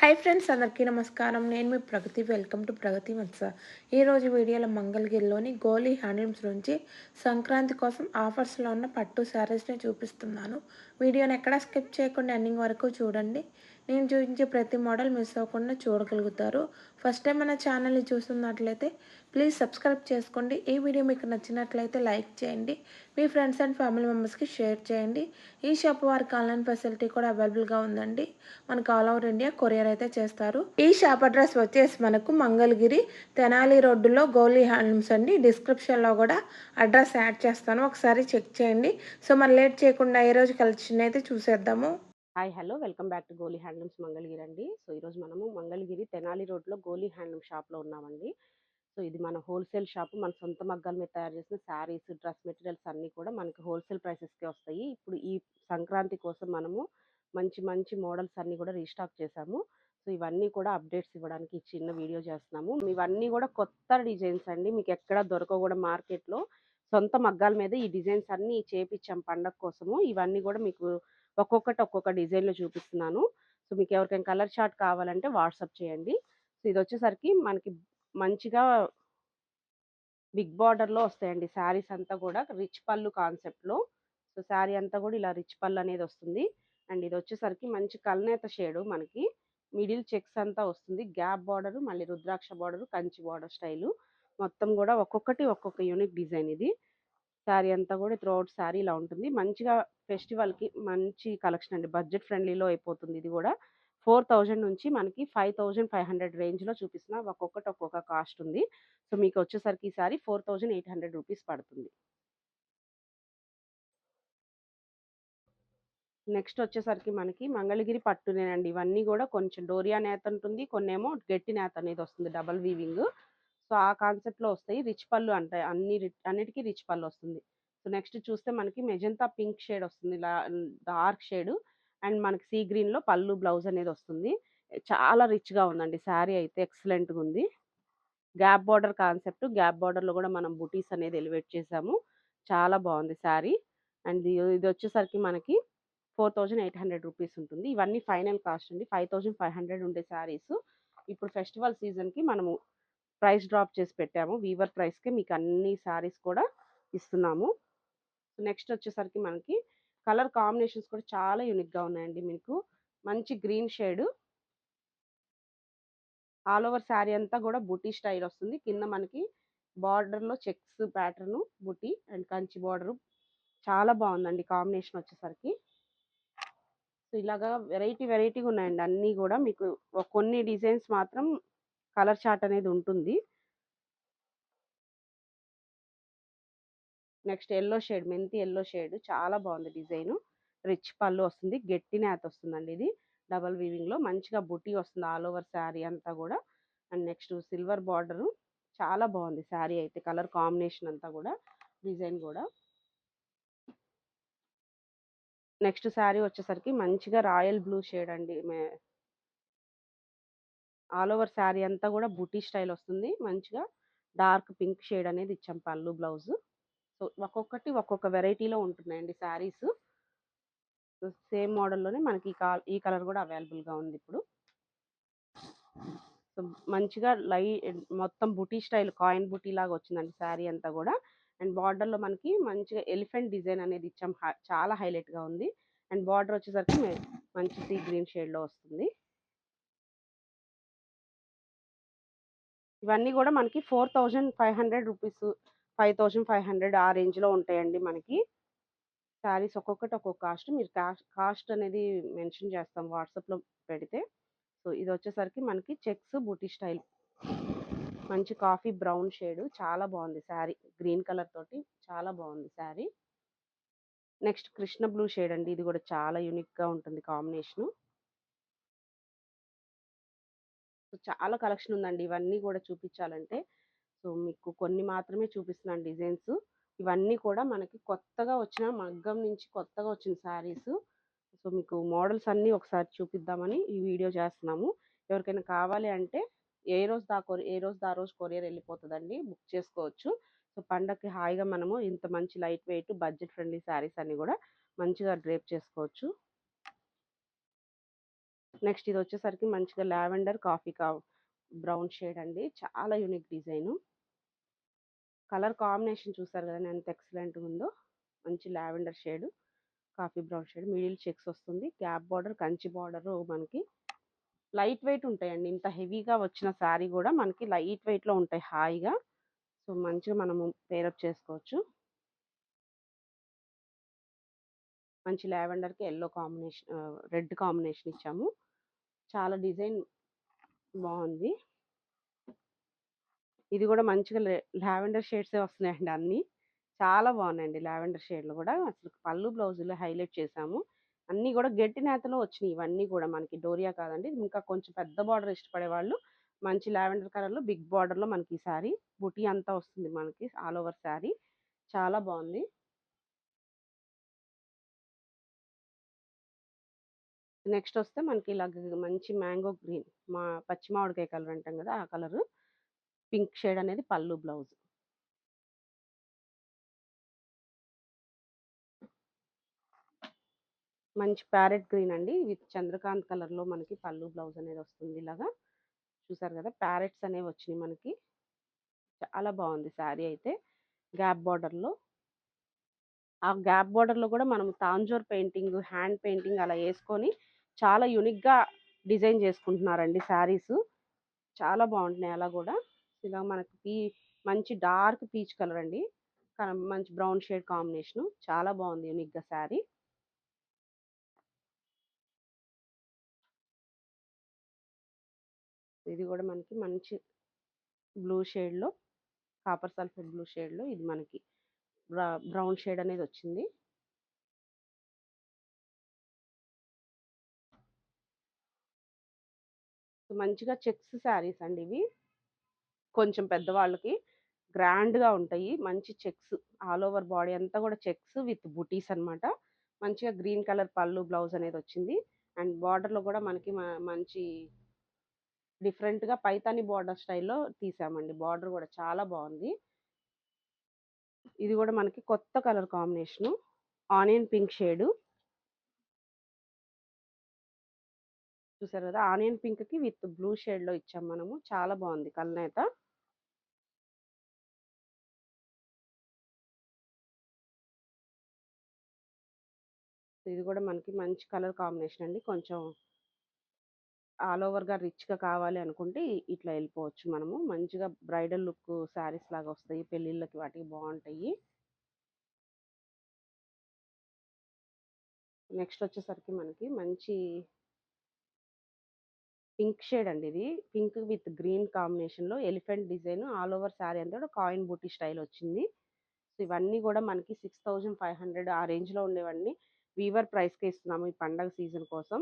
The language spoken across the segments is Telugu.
హాయ్ ఫ్రెండ్స్ అందరికీ నమస్కారం. నేను మీ ప్రగతి. వెల్కమ్ టు ప్రగతి మత్స ఈరోజు వీడియోలో మంగళగిరిలోని గోలీ హ్యాండ్లూమ్స్ నుంచి సంక్రాంతి కోసం ఆఫర్స్లో ఉన్న పట్టు శారీస్ని చూపిస్తున్నాను. వీడియోని ఎక్కడా స్కిప్ చేయకుండా ఎండింగ్ వరకు చూడండి. నేను చూపించే ప్రతి మోడల్ మిస్ అవ్వకుండా చూడగలుగుతారు. ఫస్ట్ టైం మన ఛానల్ని చూస్తున్నట్లయితే ప్లీజ్ సబ్స్క్రైబ్ చేసుకోండి. ఈ వీడియో మీకు నచ్చినట్లయితే లైక్ చేయండి. మీ ఫ్రెండ్స్ అండ్ ఫ్యామిలీ మెంబర్స్కి షేర్ చేయండి. ఈ షాప్ వారికి ఆన్లైన్ ఫెసిలిటీ కూడా అవైలబుల్గా ఉందండి. మనకు ఆల్ ఓవర్ ఇండియా కొరియర్ అయితే చేస్తారు. ఈ షాప్ అడ్రస్ వచ్చేసి మనకు మంగళగిరి తెనాలి రోడ్డులో గోలీ హ్యాండ్లూమ్స్ అండి. డిస్క్రిప్షన్లో కూడా అడ్రస్ యాడ్ చేస్తాను. ఒకసారి చెక్ చేయండి. సో మరి లేట్ చేయకుండా ఏ రోజు కలెక్షన్ అయితే చూసేద్దాము. Hi hello welcome back to Goli handlooms Mangalagiri అండి. సో ఈరోజు మనము మంగళగిరి తెనాలి రోడ్లో గోలీ హ్యాండ్లూమ్ షాప్లో ఉన్నామండి. సో ఇది మన హోల్సేల్ షాప్. మన సొంత మగ్గాల మీద తయారు చేసిన శారీస్ డ్రెస్ మెటీరియల్స్ అన్నీ కూడా మనకి హోల్సేల్ ప్రైసెస్కే వస్తాయి. ఇప్పుడు ఈ సంక్రాంతి కోసం మనము మంచి మంచి మోడల్స్ అన్నీ కూడా రీస్టాక్ చేశాము. సో ఇవన్నీ కూడా అప్డేట్స్ ఇవ్వడానికి చిన్న వీడియో చేస్తున్నాము. ఇవన్నీ కూడా కొత్త డిజైన్స్ అండి. మీకు ఎక్కడ దొరకవు కూడా మార్కెట్లో. సొంత మగ్గాల మీద ఈ డిజైన్స్ అన్నీ చేపించాం పండగ కోసము. ఇవన్నీ కూడా మీకు ఒక్కొక్కటి ఒక్కొక్క డిజైన్లో చూపిస్తున్నాను. సో మీకు ఎవరికైనా కలర్ షార్ట్ కావాలంటే వాట్సాప్ చేయండి. సో ఇది వచ్చేసరికి మనకి మంచిగా బిగ్ బార్డర్లో వస్తాయండి శారీస్ అంతా కూడా రిచ్ పళ్ళు కాన్సెప్ట్లో. సో శారీ అంతా కూడా ఇలా రిచ్ పళ్ళు అనేది వస్తుంది. అండ్ ఇది వచ్చేసరికి మంచి కల్నేత షేడు మనకి. మిడిల్ చెక్స్ అంతా వస్తుంది. గ్యాప్ బార్డర్ మళ్ళీ rudraksha border Kanchi border style. మొత్తం కూడా ఒక్కొక్కటి ఒక్కొక్క యూనిక్ డిజైన్ ఇది. శారీ అంతా కూడా త్రూఅవుట్ శారీ ఇలా ఉంటుంది. మంచిగా ఫెస్టివల్కి మంచి కలెక్షన్ అండి. బడ్జెట్ ఫ్రెండ్లీలో అయిపోతుంది ఇది కూడా. ఫోర్ థౌజండ్ నుంచి మనకి ఫైవ్ థౌజండ్ ఫైవ్ హండ్రెడ్ రేంజ్లో చూపిస్తున్న ఒక్కొక్కటి ఒక్కొక్క కాస్ట్ ఉంది. సో మీకు వచ్చేసరికి ఈ sari four thousand eight hundred rupees పడుతుంది. నెక్స్ట్ వచ్చేసరికి మనకి మంగళగిరి పట్టునేనండి. ఇవన్నీ కూడా కొంచెం డోరియా నేత ఉంటుంది కొన్ని ఏమో గట్టి నేత అనేది వస్తుంది డబల్ వీవింగ్. సో ఆ కాన్సెప్ట్లో వస్తాయి. రిచ్ పళ్ళు అంటే అన్ని అన్నిటికీ రిచ్ పళ్ళు వస్తుంది. సో నెక్స్ట్ చూస్తే మనకి మెజంతా పింక్ షేడ్ వస్తుంది. Dark shade. అండ్ మనకి సీ గ్రీన్లో పళ్ళు బ్లౌజ్ అనేది వస్తుంది. చాలా రిచ్గా ఉందండి. శారీ అయితే ఎక్సలెంట్గా ఉంది. Gap border concept. గ్యాప్ బార్డర్లో కూడా మనం బుటీస్ అనేది ఎలివేట్ చేసాము. చాలా బాగుంది శారీ. అండ్ ఇది వచ్చేసరికి మనకి four thousand eight hundred rupees ఉంటుంది. ఇవన్నీ ఫైనల్ కాస్ట్ అండి. ఫైవ్ థౌజండ్ ఫైవ్ హండ్రెడ్ ఉండే శారీస్. ఇప్పుడు ఫెస్టివల్ సీజన్కి మనము ప్రైస్ డ్రాప్ చేసి పెట్టాము. వీవర్ ప్రైస్కి మీకు అన్ని శారీస్ కూడా ఇస్తున్నాము. నెక్స్ట్ వచ్చేసరికి మనకి కలర్ కాంబినేషన్స్ కూడా చాలా యూనిక్గా ఉన్నాయండి మీకు. మంచి green shade. All over sari అంతా కూడా బుటీ స్టైల్ వస్తుంది. కింద మనకి బార్డర్లో checks pattern buti and Kanchi border. చాలా బాగుందండి కాంబినేషన్ వచ్చేసరికి. సో ఇలాగా వెరైటీ వెరైటీగా ఉన్నాయండి అన్నీ కూడా. మీకు కొన్ని డిజైన్స్ మాత్రం కలర్ చార్ట్ అనేది ఉంటుంది. నెక్స్ట్ ఎల్లో షేడ్ మెంతి ఎల్లో షేడ్ చాలా బాగుంది డిజైన్. రిచ్ పళ్ళు వస్తుంది గట్టి నేత వస్తుందండి ఇది. డబల్ వీవింగ్లో మంచిగా బుటీ వస్తుంది ఆల్ ఓవర్ శారీ అంతా కూడా. అండ్ నెక్స్ట్ సిల్వర్ బార్డరు చాలా బాగుంది శారీ అయితే కలర్ కాంబినేషన్ అంతా కూడా డిజైన్ కూడా. నెక్స్ట్ శారీ వచ్చేసరికి మంచిగా రాయల్ బ్లూ షేడ్ అండి. ఆల్ ఓవర్ శారీ అంతా కూడా బూటీ స్టైల్ వస్తుంది మంచిగా డార్క్ పింక్ షేడ్ అనేది ఇచ్చాం పళ్ళు బ్లౌజ్. సో ఒక్కొక్కటి ఒక్కొక్క వెరైటీలో ఉంటున్నాయండి శారీస్. సేమ్ మోడల్లోనే మనకి ఈ ఈ కలర్ కూడా అవైలబుల్గా ఉంది ఇప్పుడు. సో మంచిగా లై మొత్తం బుటీ స్టైల్ కాయిన్ బుటీ లాగా వచ్చిందండి శారీ అంతా కూడా అండ్ బార్డర్లో మనకి మంచిగా ఎలిఫెంట్ డిజైన్ అనేది ఇచ్చాం. హై- చాలా హైలైట్గా ఉంది. అండ్ బార్డర్ వచ్చేసరికి మంచి సీ గ్రీన్ షేడ్లో వస్తుంది ఇవన్నీ కూడా మనకి four thousand five hundred rupees five thousand five hundred ఆ రేంజ్లో ఉంటాయండి మనకి. శారీస్ ఒక్కొక్కటి ఒక్కొక్క కాస్ట్. మీరు కాస్ట్ కాస్ట్ అనేది మెన్షన్ చేస్తాం వాట్సాప్లో పెడితే. సో ఇది వచ్చేసరికి మనకి చెక్స్ బూటీ స్టైల్. మంచి కాఫీ బ్రౌన్ షేడ్. చాలా బాగుంది శారీ. గ్రీన్ కలర్ తోటి చాలా బాగుంది sari. Next Krishna blue shade అండి. ఇది కూడా చాలా యూనిక్గా ఉంటుంది కాంబినేషను. సో చాలా కలెక్షన్ ఉందండి. ఇవన్నీ కూడా చూపించాలంటే. సో మీకు కొన్ని మాత్రమే చూపిస్తున్నాను డిజైన్స్. ఇవన్నీ కూడా మనకి కొత్తగా వచ్చిన మగ్గం నుంచి కొత్తగా వచ్చిన శారీస్. సో మీకు మోడల్స్ అన్నీ ఒకసారి చూపిద్దామని ఈ వీడియో చేస్తున్నాము. ఎవరికైనా కావాలి అంటే ఏ రోజు దా కొరి ఏ రోజు దా రోజు కొరియర్ వెళ్ళిపోతుందండి బుక్ చేసుకోవచ్చు. సో పండగకి హాయిగా మనము ఇంత మంచి light weight budget friendly saris అన్ని కూడా మంచిగా డ్రేప్ చేసుకోవచ్చు. నెక్స్ట్ ఇది వచ్చేసరికి మంచిగా లావెండర్ కాఫీ కా బ్రౌన్ షేడ్ అండి. చాలా యూనిక్ డిజైను. కలర్ కాంబినేషన్ చూసారు కదా ఎంత ఎక్సలెంట్గా ఉందో. మంచి lavender shade coffee brown shade. Middle checks వస్తుంది. క్యాప్ బార్డర్ కంచి బార్డర్ మనకి. లైట్ వెయిట్ ఉంటాయండి. ఇంత హెవీగా వచ్చిన శారీ కూడా మనకి లైట్ వెయిట్లో ఉంటాయి హాయిగా. సో మంచిగా మనము పేరప్ చేసుకోవచ్చు. మంచి లావెండర్కి ఎల్లో కాంబినేషన్ రెడ్ కాంబినేషన్ ఇచ్చాము. చాలా డిజైన్ బాగుంది. ఇది కూడా మంచిగా లావెండర్ షేడ్సే వస్తున్నాయండి అన్నీ. చాలా బాగున్నాయండి లావెండర్ షేడ్లు కూడా. అసలు పళ్ళు బ్లౌజులు హైలైట్ చేసాము అన్నీ కూడా గట్టి నేతలో వచ్చినాయి ఇవన్నీ కూడా మనకి. డోరియా కాదండి. ఇంకా కొంచెం పెద్ద బార్డర్ ఇష్టపడే వాళ్ళు మంచి లావెండర్ కలర్లో బిగ్ బార్డర్లో మనకి ఈ శారీ బుటీ అంతా వస్తుంది మనకి ఆల్ ఓవర్ శారీ చాలా బాగుంది. నెక్స్ట్ వస్తే మనకి ఇలాగ మంచి మ్యాంగో గ్రీన్ మా పచ్చి మామిడికాయ కలర్ అంటాం కదా ఆ కలరు. పింక్ షేడ్ అనేది పళ్ళు బ్లౌజ్. మంచి ప్యారెట్ గ్రీన్ అండి. విత్ చంద్రకాంత్ కలర్లో మనకి పళ్ళు బ్లౌజ్ అనేది వస్తుంది ఇలాగా. చూసారు కదా ప్యారెట్స్ అనేవి వచ్చినాయి మనకి. చాలా బాగుంది శారీ అయితే. గ్యాప్ బార్డర్లో. ఆ గ్యాప్ బార్డర్లో కూడా మనం తాంజోర్ పెయింటింగ్ హ్యాండ్ పెయింటింగ్ అలా వేసుకొని చాలా యూనిక్గా డిజైన్ చేసుకుంటున్నారండి శారీస్. చాలా బాగుంటున్నాయి అలా కూడా ఇలా మనకి పీ మంచి డార్క్ పీచ్ కలర్ అండి. మంచి బ్రౌన్ షేడ్ కాంబినేషన్. చాలా బాగుంది యూనిక్గా శారీ. ఇది కూడా మనకి మంచి బ్లూ షేడ్లో కాపర్ సల్ఫేట్ బ్లూ షేడ్లో ఇది మనకి బ్రౌన్ షేడ్ అనేది వచ్చింది. మంచిగా చెక్స్ శారీస్ అండి ఇవి. కొంచెం పెద్దవాళ్ళకి గ్రాండ్గా ఉంటాయి. మంచి చెక్స్ ఆల్ ఓవర్ బాడీ అంతా కూడా చెక్స్ విత్ బుటీస్ అన్నమాట. మంచిగా గ్రీన్ కలర్ పళ్ళు బ్లౌజ్ అనేది వచ్చింది. అండ్ బార్డర్లో కూడా మనకి మంచి డిఫరెంట్గా పైతాని బార్డర్ స్టైల్లో తీసామండి. బార్డర్ కూడా చాలా బాగుంది. ఇది కూడా మనకి కొత్త colour combination. Onion pink shade. చూసారు కదా! ఆనియన్ పింక్కి విత్ బ్లూ షేడ్లో ఇచ్చాం మనము. చాలా బాగుంది కల్నేత ఇది కూడా మనకి మంచి కలర్ కాంబినేషన్ అండి. కొంచెం ఆల్ ఓవర్గా రిచ్గా కావాలి అనుకుంటే ఇట్లా వెళ్ళిపోవచ్చు మనము. మంచిగా బ్రైడల్ లుక్ శారీస్ లాగా వస్తాయి. పెళ్ళిళ్ళకి వాటికి బాగుంటాయి. నెక్స్ట్ వచ్చేసరికి మనకి మంచి పింక్ షేడ్ అండి ఇది. పింక్ విత్ గ్రీన్ కాంబినేషన్లో elephant design all over sari అంతా కూడా కాయిన్ బూటీ స్టైల్ వచ్చింది. సో ఇవన్నీ కూడా మనకి సిక్స్ థౌజండ్ ఫైవ్ హండ్రెడ్ ఆ రేంజ్లో ఉండేవన్నీ వీవర్ ప్రైస్కి ఇస్తున్నాము ఈ పండగ సీజన్ కోసం.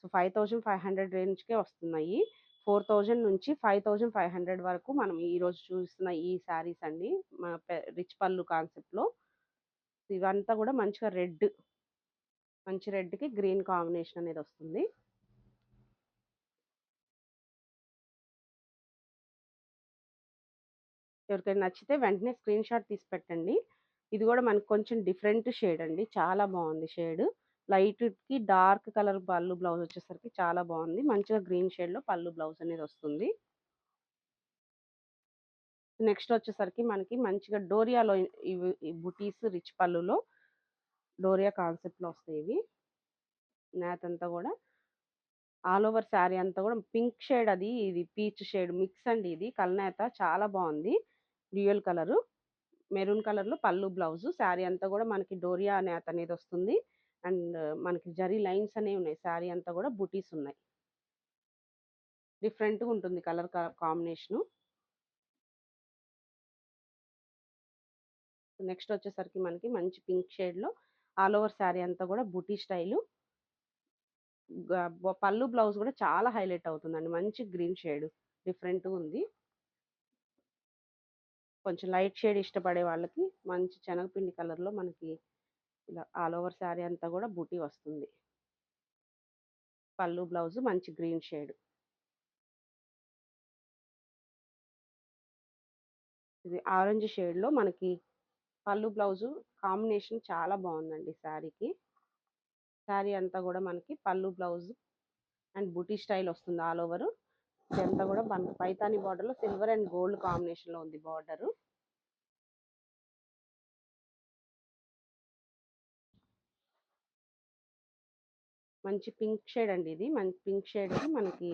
So five thousand five hundred range కే వస్తున్నాయి. ఫోర్ థౌజండ్ నుంచి ఫైవ్ థౌజండ్ ఫైవ్ హండ్రెడ్ వరకు మనం ఈ రోజు చూస్తున్న ఈ శారీస్ అండి మన రిచ్ పళ్ళు కాన్సెప్ట్లో ఇవంతా కూడా మంచిగా రెడ్ మంచి రెడ్కి గ్రీన్ కాంబినేషన్ అనేది వస్తుంది. ఎవరికైనా నచ్చితే వెంటనే స్క్రీన్ షాట్ తీసి పెట్టండి. ఇది కూడా మనకి కొంచెం డిఫరెంట్ షేడ్ అండి. చాలా బాగుంది షేడ్. లైట్కి డార్క్ కలర్ పళ్ళు బ్లౌజ్ వచ్చేసరికి చాలా బాగుంది. మంచిగా గ్రీన్ షేడ్లో పళ్ళు బ్లౌజ్ అనేది వస్తుంది. నెక్స్ట్ వచ్చేసరికి మనకి మంచిగా డోరియాలో ఇవి ఈ బుటీస్ రిచ్ పళ్ళులో డోరియా కాన్సెప్ట్లో వస్తాయి ఇవి. నేత అంతా కూడా. ఆల్ ఓవర్ శారీ అంతా కూడా పింక్ షేడ్ అది ఇది పీచ్ షేడ్ మిక్స్ అండి ఇది. కల్నేత చాలా బాగుంది. Dual colour. మెరూన్ కలర్లో పళ్ళు బ్లౌజ్ శారీ అంతా కూడా మనకి డోరియా నేత అనేది వస్తుంది. అండ్ మనకి జరీ లైన్స్ అనేవి ఉన్నాయి. శారీ అంతా కూడా బుటీస్ ఉన్నాయి. డిఫరెంట్గా ఉంటుంది కలర్ కాంబినేషన్. నెక్స్ట్ వచ్చేసరికి మనకి మంచి పింక్ షేడ్లో ఆల్ ఓవర్ శారీ అంతా కూడా బుటీ స్టైలు. పళ్ళు బ్లౌజ్ కూడా చాలా హైలైట్ అవుతుందండి. మంచి గ్రీన్ షేడ్ డిఫరెంట్గా ఉంది. కొంచెం లైట్ షేడ్ ఇష్టపడే వాళ్ళకి మంచి శనగపిండి కలర్లో మనకి ఇలా ఆల్ ఓవర్ శారీ అంతా కూడా బూటీ వస్తుంది. పళ్ళు బ్లౌజ్ మంచి గ్రీన్ షేడ్. ఇది ఆరెంజ్ షేడ్లో మనకి పళ్ళు బ్లౌజు కాంబినేషన్ చాలా బాగుందండి శారీకి. శారీ అంతా కూడా మనకి పళ్ళు బ్లౌజ్ అండ్ బుటీ స్టైల్ వస్తుంది ఆల్ ఓవర్. ఇదంతా కూడా మనకి బార్డర్లో సిల్వర్ అండ్ గోల్డ్ కాంబినేషన్లో ఉంది బార్డర్. మంచి పింక్ షేడ్ అండి ఇది. మంచి పింక్ షేడ్ మనకి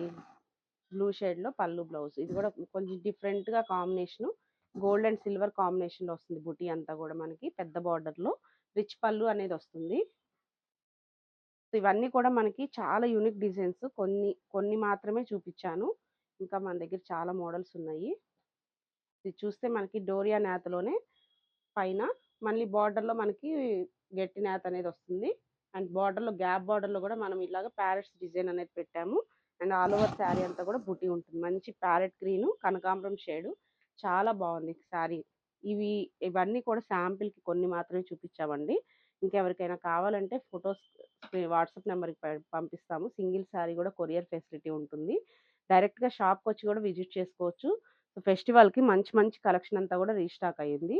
బ్లూ షేడ్లో పళ్ళు బ్లౌజ్. ఇది కూడా కొంచెం డిఫరెంట్గా కాంబినేషన్. గోల్డ్ అండ్ సిల్వర్ కాంబినేషన్లో వస్తుంది బుటీ అంతా కూడా మనకి పెద్ద బార్డర్లో రిచ్ పళ్ళు అనేది వస్తుంది. ఇవన్నీ కూడా మనకి చాలా యూనిక్ డిజైన్స్. కొన్ని కొన్ని మాత్రమే చూపించాను. ఇంకా మన దగ్గర చాలా మోడల్స్ ఉన్నాయి. ఇది చూస్తే మనకి డోరియా నేతలోనే పైన మళ్ళీ బార్డర్లో మనకి గట్టి నేత అనేది వస్తుంది. అండ్ బార్డర్లో గ్యాప్ బార్డర్లో కూడా మనం ఇలాగ ప్యారెట్స్ డిజైన్ అనేది పెట్టాము. అండ్ ఆల్ ఓవర్ శారీ అంతా కూడా బుటీ ఉంటుంది. మంచి ప్యారెట్ గ్రీన్ కనకాంబరం షేడ్. చాలా బాగుంది శారీ. ఇవి ఇవన్నీ కూడా శాంపిల్కి కొన్ని మాత్రమే చూపించామండి. ఇంకెవరికైనా కావాలంటే ఫొటోస్ వాట్సాప్ నెంబర్కి పంపిస్తాము. సింగిల్ శారీ కూడా కొరియర్ ఫెసిలిటీ ఉంటుంది. డైరెక్ట్గా షాప్కి వచ్చి కూడా విజిట్ చేసుకోవచ్చు. ఫెస్టివల్కి మంచి మంచి కలెక్షన్ అంతా కూడా రీస్టాక్ అయ్యింది.